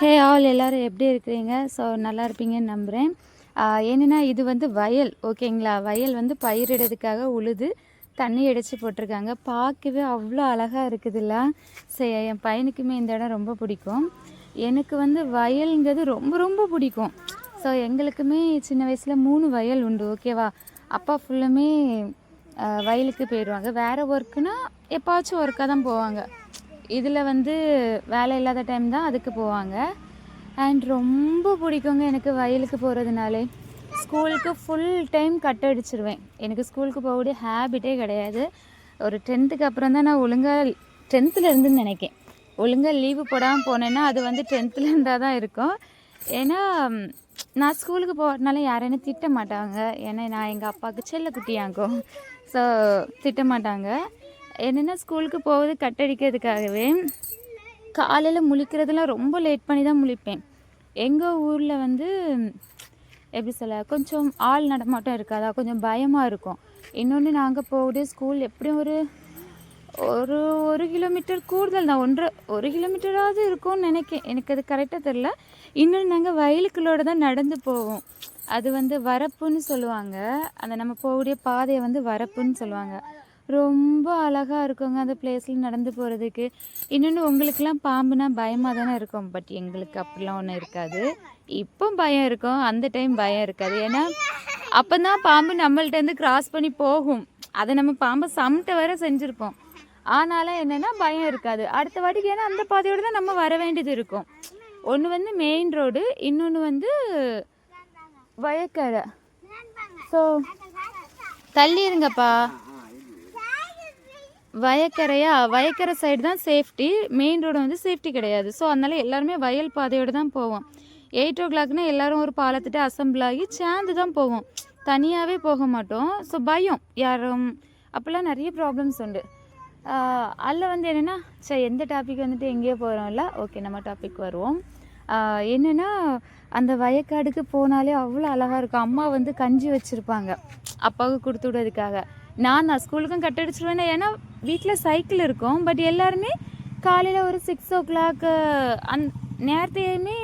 Hey all எல்லோரும் எப்படி இருக்கிறீங்க? ஸோ நல்லா இருப்பீங்கன்னு நம்புகிறேன் என்னென்னா இது வந்து வயல் ஓகேங்களா? வயல் வந்து பயிரிடுறதுக்காக உழுது தண்ணி அடித்து போட்டிருக்காங்க. பார்க்கவே அவ்வளோ அழகாக இருக்குதுல்ல? சரி என் பையனுக்குமே இந்த இடம் ரொம்ப பிடிக்கும். எனக்கு வந்து வயலுங்கிறது ரொம்ப ரொம்ப பிடிக்கும். ஸோ எங்களுக்குமே சின்ன வயசில் மூணு வயல் உண்டு ஓகேவா? அப்பா ஃபுல்லுமே வயலுக்கு போயிடுவாங்க. வேறு ஒர்க்குனா எப்பாச்சும் ஒர்க்காக தான் போவாங்க. இதில் வந்து வேலை இல்லாத டைம் தான் அதுக்கு போவாங்க. அண்ட் ரொம்ப பிடிக்குங்க எனக்கு வயலுக்கு போகிறதுனாலே ஸ்கூலுக்கு ஃபுல் டைம் கட் அடிச்சிருவேன். எனக்கு ஸ்கூலுக்கு போகக்கூடிய ஹேபிட்டே கிடையாது. ஒரு டென்த்துக்கு அப்புறம் தான் நான் ஒழுங்காக டென்த்துலேருந்துன்னு நினைக்கேன். ஒழுங்காக லீவு போடாமல் போனேன்னா அது வந்து டென்த்தில் இருந்தால் தான் இருக்கும். ஏன்னா நான் ஸ்கூலுக்கு போகிறதுனால யாரையும் திட்ட மாட்டாங்க. ஏன்னா நான் எங்கள் அப்பாவுக்கு செல்ல குட்டியாக்கும் ஸோ திட்ட மாட்டாங்க. என்னென்னா ஸ்கூலுக்கு போவது கட்டடிக்கிறதுக்காகவே காலையில் முழிக்கிறதுலாம் ரொம்ப லேட் பண்ணி தான் முழிப்பேன். எங்கள் ஊரில் வந்து எப்படி சொல்ல கொஞ்சம் ஆள் நடமாட்டம் இருக்காதா? கொஞ்சம் பயமாக இருக்கும். இன்னொன்று நாங்கள் போகக்கூடிய ஸ்கூல் எப்படியும் ஒரு ஒரு ஒரு கிலோமீட்டர் கூடுதல் தான். ஒன்றரை ஒரு கிலோமீட்டராவது இருக்கும்னு நினைக்கேன். எனக்கு அது கரெக்டாக தெரில இன்னொன்று நாங்கள் வயலுக்குள்ளோட தான் நடந்து போவோம். அது வந்து வரப்புன்னு சொல்லுவாங்க. அந்த நம்ம போகக்கூடிய பாதையை வந்து வரப்புன்னு சொல்லுவாங்க. ரொம்ப அழகாக இருக்குங்க அந்த பிளேஸில் நடந்து போகிறதுக்கு இன்னொன்று உங்களுக்கெல்லாம் பாம்புனா பயமாக தானே இருக்கும். பட் எங்களுக்கு அப்படிலாம் ஒன்றும் இருக்காது. இப்போ பயம் இருக்கும். அந்த டைம் பயம் இருக்காது. ஏன்னா அப்போ தான் பாம்பு நம்மள்ட்டேருந்து கிராஸ் பண்ணி போகும். அதை நம்ம பாம்பை சமட்ட வர செஞ்சுருப்போம். ஆனாலும் என்னென்னா பயம் இருக்காது. அடுத்த வாட்டிக்கு ஏன்னா அந்த பாதையோடு தான் நம்ம வர வேண்டியது இருக்கும். ஒன்று வந்து மெயின் ரோடு இன்னொன்று வந்து வயக்கரை. ஸோ தள்ளி இருங்கப்பா. வயக்கரையா வயக்கரை சைடு தான் சேஃப்டி மெயின் ரோடு வந்து சேஃப்டி கிடையாது. ஸோ அதனால எல்லாருமே வயல் பாதையோடு தான் போவோம். எயிட் ஓ கிளாக்னா எல்லாரும் ஒரு பாலத்திட்ட அசம்பிள் ஆகி சேர்ந்து தான் போவோம். தனியாகவே போக மாட்டோம். ஸோ பயம். யாரும் அப்போல்லாம் நிறைய ப்ராப்ளம்ஸ் உண்டு. அதில் வந்து என்னென்னா சரி எந்த டாபிக் வந்துட்டு எங்கேயோ போகிறோம்ல ஓகே நம்ம டாபிக் வருவோம். என்னென்னா அந்த வயக்காடுக்கு போனாலே அவ்வளோ அழகாக இருக்கும். அம்மா வந்து கஞ்சி வச்சுருப்பாங்க. அப்பாவுக்கு கொடுத்து விடுறதுக்காக. நான் நான் ஸ்கூலுக்கும் கட்டடிச்சிருவேன். ஏன்னா வீட்டில் சைக்கிள் இருக்கும். பட் எல்லாருமே காலையில் ஒரு சிக்ஸ் ஓ கிளாக் அந் நேரத்தையுமே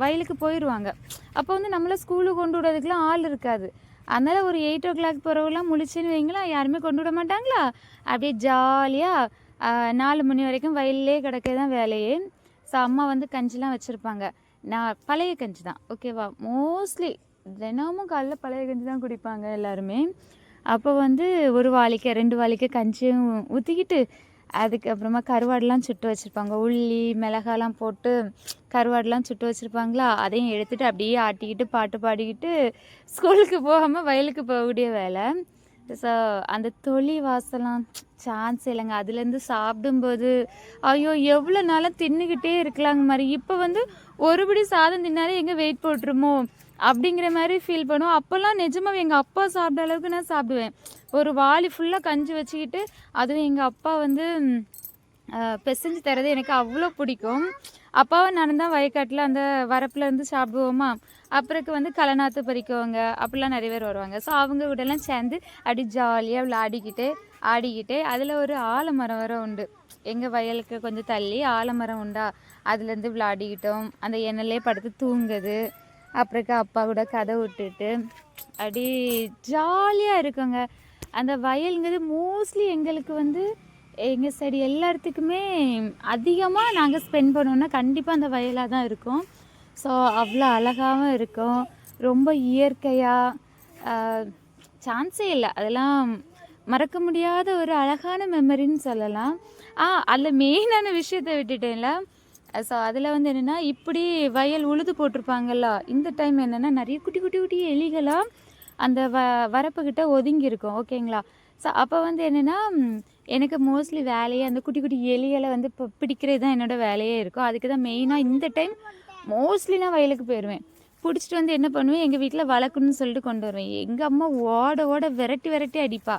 வயலுக்கு போயிடுவாங்க அப்போ வந்து நம்மளை ஸ்கூலுக்கு கொண்டு விடுறதுக்குலாம் ஆள் இருக்காது. அதனால் ஒரு எயிட் ஓ கிளாக் போகிறவங்களாம் முழிச்சுன்னு வைங்களா யாருமே கொண்டு விட மாட்டாங்களா? அப்படியே ஜாலியாக நாலு மணி வரைக்கும் வயல்லே கிடக்க தான் வேலையே. ஸோ அம்மா வந்து கஞ்சிலாம் வச்சுருப்பாங்க. நான் பழைய கஞ்சி தான். ஓகேவா மோஸ்ட்லி தினமும் காலைல பழைய கஞ்சி தான் குடிப்பாங்க எல்லாருமே. அப்போ வந்து ஒரு வாளிக்கு ரெண்டு வாளிக்கு கஞ்சியும் ஊற்றிக்கிட்டு அதுக்கப்புறமா கருவாடெலாம் சுட்டு வச்சுருப்பாங்க. உள்ளி மிளகாலாம் போட்டு கருவாடெலாம் சுட்டு வச்சுருப்பாங்களா? அதையும் எடுத்துகிட்டு அப்படியே ஆட்டிக்கிட்டு பாட்டு பாடிக்கிட்டு ஸ்கூலுக்கு போகாமல் வயலுக்கு போகக்கூடிய வேலை. ஸோ அந்த தொழி வாசலாம் சான்ஸ் இல்லைங்க. அதுலேருந்து சாப்பிடும்போது ஐயோ எவ்வளோ நாளாக தின்னுக்கிட்டே இருக்கலாங்க மாதிரி. இப்போ வந்து ஒருபடி சாதம் தின்னாலே எங்கே வெயிட் போட்டுருமோ? அப்படிங்கிற மாதிரி ஃபீல் பண்ணுவோம் அப்போல்லாம் நிஜமாக எங்கள் அப்பா சாப்பிட்ட அளவுக்கு நான் சாப்பிடுவேன். ஒரு வாளி ஃபுல்லாக கஞ்சி வச்சுக்கிட்டு அதுவும் எங்கள் அப்பா வந்து ம், பிசைஞ்சு தரது எனக்கு அவ்வளோ பிடிக்கும். அப்பாவை நான் தான் வயக்காட்டில் அந்த வரப்பில் இருந்து சாப்பிடுவோமா? அப்புறக்கு வந்து கலநாத்து பறிக்குவாங்க. அப்படிலாம் நிறைய பேர் வருவாங்க. ஸோ அவங்க கூடலாம் சேர்ந்து அடி ஜாலியாக விளாடிக்கிட்டு ஆடிக்கிட்டு அதில் ஒரு ஆலமரம் வர உண்டு. எங்கள் வயலுக்கு கொஞ்சம் தள்ளி ஆலமரம் உண்டா? அதுலேருந்து விளையாடிக்கிட்டோம். அந்த எண்ணெயிலே படுத்து தூங்குது. அப்புறக்கு அப்பா கூட கதை விட்டுட்டு அப்படி ஜாலியாக இருக்குங்க. அந்த வயலுங்கிறது மோஸ்ட்லி எங்களுக்கு வந்து எங்கள் சைடு எல்லா இடத்துக்குமே அதிகமாக நாங்கள் ஸ்பெண்ட் பண்ணோன்னா கண்டிப்பாக அந்த வயலாக தான் இருக்கும். ஸோ அவ்வளோ அழகாகவும் இருக்கும். ரொம்ப இயற்கையாக சான்ஸே இல்லை. அதெல்லாம் மறக்க முடியாத ஒரு அழகான மெமரின்னு சொல்லலாம். ஆ அதில் மெயினான விஷயத்தை விட்டுட்டேன்ல. ஸோ அதில் வந்து என்னென்னா இப்படி வயல் உழுது போட்டிருப்பாங்கல்ல இந்த டைம் என்னென்னா நிறைய குட்டி குட்டி குட்டி எலிகளாக அந்த வ வரப்புக்கிட்ட ஒதுங்கி இருக்கும் ஓகேங்களா? ஸோ அப்போ வந்து என்னென்னா எனக்கு மோஸ்ட்லி வேலையே அந்த குட்டி குட்டி எலிகளை வந்து இப்போ பிடிக்கிறது தான் என்னோடய வேலையே இருக்கும். அதுக்கு தான் மெயினாக இந்த டைம் மோஸ்ட்லி நான் வயலுக்கு போயிடுவேன் பிடிச்சிட்டு வந்து என்ன பண்ணுவேன் எங்கள் வீட்டில் வளர்க்கணும்னு சொல்லிட்டு கொண்டு வருவேன். எங்கள் அம்மா ஓட ஓட விரட்டி விரட்டி அடிப்பா.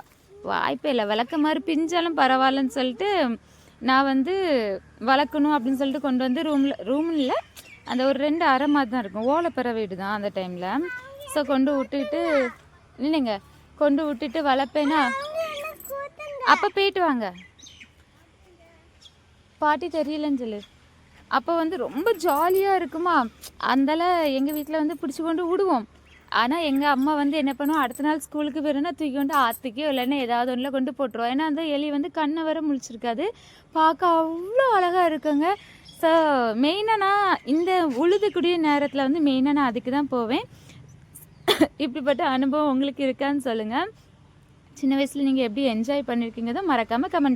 வாய்ப்பே இல்லை விளக்க மாதிரி பிஞ்சாலும் பரவாயில்லன்னு சொல்லிட்டு நான் வந்து வளர்க்கணும் அப்படின்னு சொல்லிட்டு கொண்டு வந்து ரூமில் ரூமில் அந்த ஒரு ரெண்டு அரை மாதிரி தான் இருக்கும். ஓலைப்பற வீடு தான் அந்த டைமில் ஸோ கொண்டு விட்டுட்டு இல்லைங்க கொண்டு விட்டுட்டு வளர்ப்பேனா? அப்போ போயிட்டு வாங்க. பாட்டி தெரியலன்னு சொல்லு. அப்போ வந்து ரொம்ப ஜாலியாக இருக்குமா? அந்தால எங்கள் வீட்டில் வந்து பிடிச்சி கொண்டு விடுவோம். ஆனால் எங்கள் அம்மா வந்து என்ன பண்ணுவோம் அடுத்த நாள் ஸ்கூலுக்கு போயிருந்தா தூக்கி கொண்டு ஆற்றுக்கே இல்லைன்னா ஏதாவது ஒன்றில் கொண்டு போட்டுருவோம். ஏன்னா அந்த எலி வந்து கண்ணை வர முழிச்சிருக்காது. பார்க்க அவ்வளோ அழகாக இருக்குங்க. ஸோ மெயினாக நான் இந்த உழுதுக்கூடிய நேரத்தில் வந்து மெயினாக நான் அதுக்கு தான் போவேன். இப்படிப்பட்ட அனுபவம் உங்களுக்கு இருக்கான்னு சொல்லுங்கள் சின்ன வயசில் நீங்கள் எப்படி என்ஜாய் பண்ணியிருக்கீங்க தான் மறக்காமல் கமெண்ட்